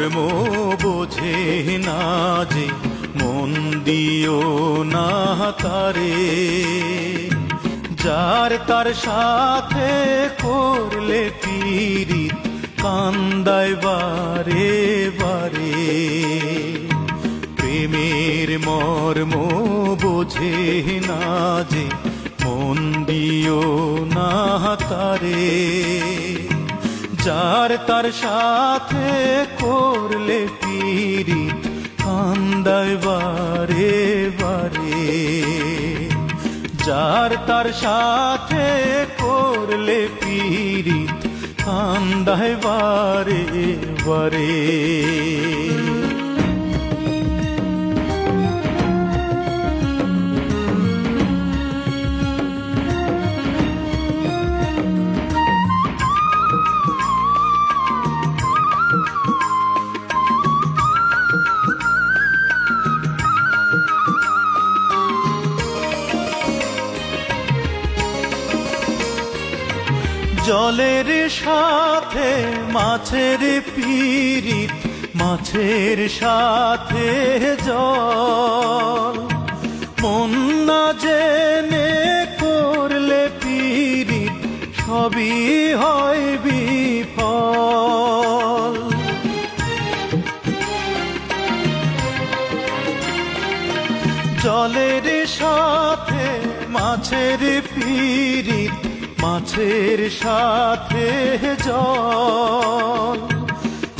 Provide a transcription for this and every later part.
ধর্ম বোঝে না যে, মন দিও না তারে। যার তার সাথে করলে পিরি কান্দায় বারে বারে। প্রেমের মর্ম বোঝে না যে, মন দিও না তারে। যার তার সাথে করলে পিরি কান্দায় বারে বারে। যার তার সাথে করলে পিরি কান্দায় বারে বারে। জলের সাথে, মাছের পিরিত মাছের সাথে জল। মন না জেনে করলে পিরিত সবই হয় বিফল। জলের সাথে, মাছের পিরিত মাছের সাথে জল।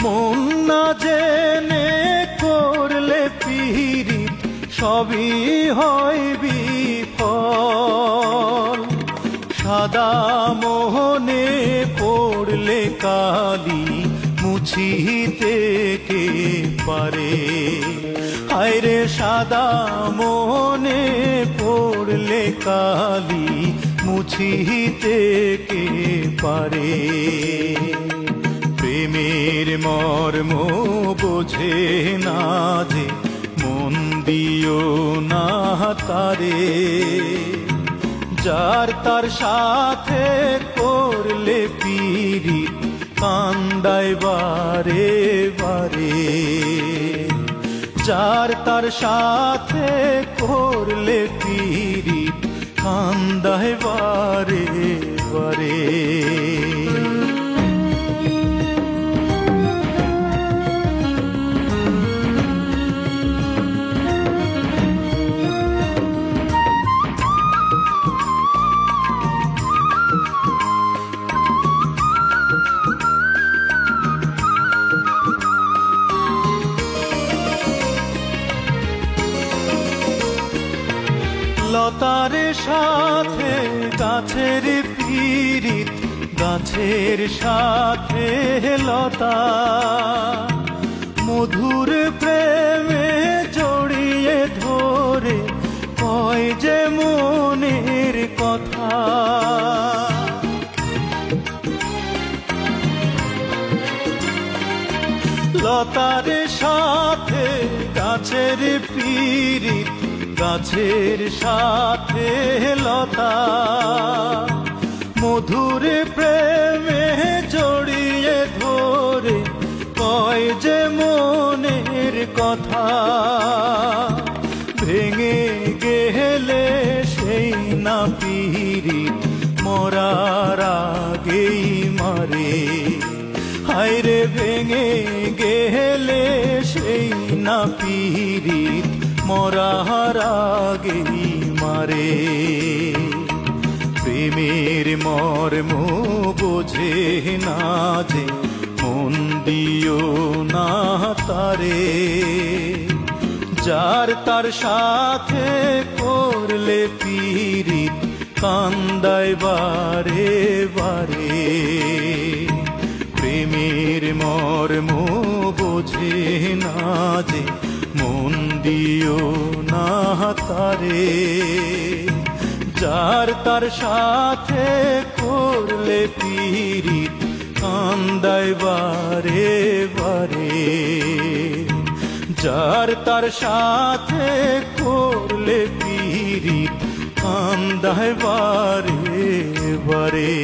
মন না জেনে করলে পিরিত সবই হয় বিফল। সাদা মোহনে পড়লে কালি মুছিতে কে পারে? হায়রে সাদা মোহনে পড়লে কালি মুছিতে কে পারে? প্রেমের মর্ম বোঝে না যে, মন দিও না তারে। যার তার সাথে করলে পিরিত কান্দায় বারে বারে। যার তার সাথে করলে পিরিত লতার সাথে, গাছের পিরিত গাছের সাথে লতা। মধুর প্রেমে জড়িয়ে ধরে কয় যে মনের কথা। লতার সাথে গাছের পিরিত গাছের সাথে লতা, মধুর প্রেমে জড়িয়ে ধরে কয় যে মনের কথা। ভেঙে গেলে সেই না পিরিত মরার আগেই মারে। হায়রে ভেঙে গেলে সেই না পিরিত মরার মারে। প্রেমের মর্ম বোঝে না যে মন দিও না তারে। যার তার সাথে করলে পিরিত কান্দায় বারে বারে। তারে, যার তার সাথে করলে পিরিত কান্দায় বারে বারে, যার তার সাথে করলে পিরিত কান্দায় বারে বারে।